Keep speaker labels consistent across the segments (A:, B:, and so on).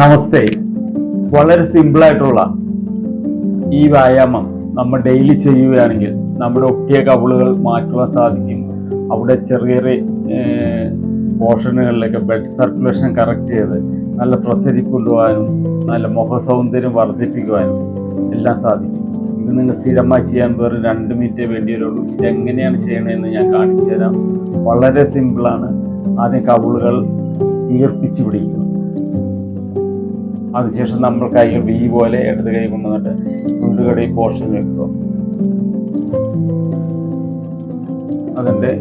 A: നമസ്തേ. വളരെ സിമ്പിളായിട്ടുള്ള ഈ വ്യായാമം നമ്മൾ ഡെയിലി ചെയ്യുകയാണെങ്കിൽ നമ്മുടെ ഒട്ടിയ കവിളുകൾ മാറ്റുവാൻ സാധിക്കും. അവിടെ ചെറിയ ചെറിയ പോർഷനുകളിലേക്ക് ബ്ലഡ് സർക്കുലേഷൻ കറക്റ്റ് ചെയ്ത് നല്ല പ്രസരിപ്പ് കൊണ്ടുപോകാനും നല്ല മുഖ സൗന്ദര്യം വർദ്ധിപ്പിക്കുവാനും എല്ലാം സാധിക്കും. ഇത് നിങ്ങൾ സ്ഥിരമായി ചെയ്യാൻ വെറും രണ്ട് മിനിറ്റേ വേണ്ടിയുള്ളൂ ഇതെങ്ങനെയാണ് ചെയ്യണമെന്ന് ഞാൻ കാണിച്ചു തരാം വളരെ സിമ്പിളാണ് ആദ്യം കവിളുകൾ ഈർപ്പിച്ച് പിടിക്കുക അതിനുശേഷം നമ്മൾ കൈകൾ വി പോലെ ഇടത് കൈ കൊണ്ടുവന്നിട്ട് ചുണ്ടുകടി പോർഷൻ വെക്കുക. അതിന്റെ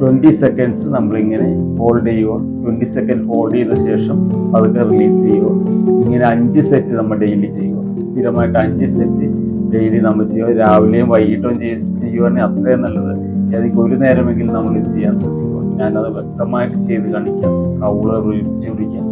A: ട്വന്റി സെക്കൻഡ്സ് നമ്മളിങ്ങനെ ഹോൾഡ് ചെയ്യുക. ട്വന്റി സെക്കൻഡ് ഹോൾഡ് ചെയ്ത ശേഷം അതൊക്കെ റിലീസ് ചെയ്യുക. ഇങ്ങനെ അഞ്ച് സെറ്റ് നമ്മൾ ഡെയിലി ചെയ്യുക. സ്ഥിരമായിട്ട് അഞ്ച് സെറ്റ് ഡെയിലി നമ്മൾ ചെയ്യുക. രാവിലെയും വൈകിട്ടും ചെയ്യ- ചെയ്യുവാണെങ്കിൽ അത്രയും നല്ലത്. ഏതെങ്കിലും ഒരു നേരമെങ്കിലും നമ്മൾ ചെയ്യാൻ ശ്രദ്ധിക്കുക. ഞാനത് വ്യക്തമായിട്ട് ചെയ്ത് കാണിക്കാം. കൗളർ പിടിക്കാം.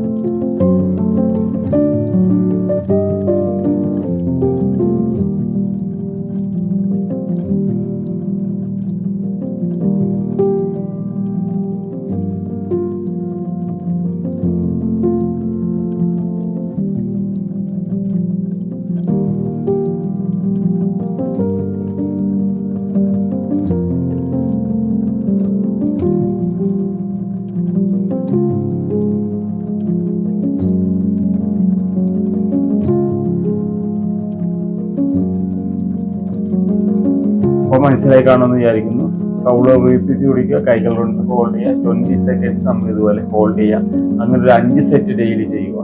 A: അപ്പോൾ മനസ്സിലായി കാണുമെന്ന് വിചാരിക്കുന്നു. കൗൾ വീപ്പിച്ച് കുടിക്കുക കൈകൾ കൊണ്ട് ഹോൾഡ് ചെയ്യുക. ട്വന്റി സെക്കൻഡ്സ് നമ്മൾ ഇതുപോലെ ഹോൾഡ് ചെയ്യുക. അങ്ങനെ ഒരു അഞ്ച് സെറ്റ് ഡെയിലി ചെയ്യുക.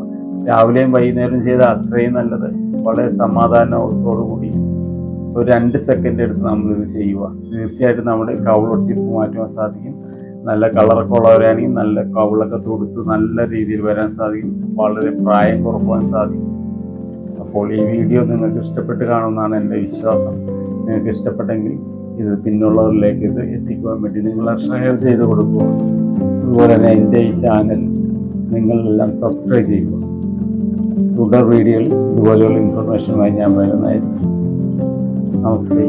A: രാവിലെയും വൈകുന്നേരം ചെയ്താൽ അത്രയും നല്ലത്. വളരെ സമാധാനത്തോടു കൂടി ഒരു രണ്ട് സെക്കൻഡ് എടുത്ത് നമ്മൾ ഇത് ചെയ്യുക. തീർച്ചയായിട്ടും നമ്മുടെ കൗളൊട്ടിപ്പ് മാറ്റുവാൻ സാധിക്കും. നല്ല കളറൊക്കെ ഉള്ളവരാണെങ്കിൽ നല്ല കൗളൊക്കെ തൊടുത്ത് നല്ല രീതിയിൽ വരാൻ സാധിക്കും. വളരെ പ്രായം കുറക്കുവാൻ സാധിക്കും. അപ്പോൾ ഈ വീഡിയോ നിങ്ങൾക്ക് ഇഷ്ടപ്പെട്ട് കാണുമെന്നാണ് എന്റെ വിശ്വാസം. നിങ്ങൾക്ക് ഇഷ്ടപ്പെട്ടെങ്കിൽ ഇത് പിന്നുള്ളവരിലേക്ക് ഇത് എത്തിക്കുവാൻ വേണ്ടി നിങ്ങൾ ഷെയർ ചെയ്ത് കൊടുക്കുക. അതുപോലെ തന്നെ എന്റെ ഈ ചാനൽ നിങ്ങളെല്ലാം സബ്സ്ക്രൈബ് ചെയ്യുക. തുടർ വീഡിയോയിൽ ഇതുപോലെയുള്ള ഇൻഫർമേഷനുമായി ഞാൻ വരുന്നതായിരിക്കും. നമസ്തേ.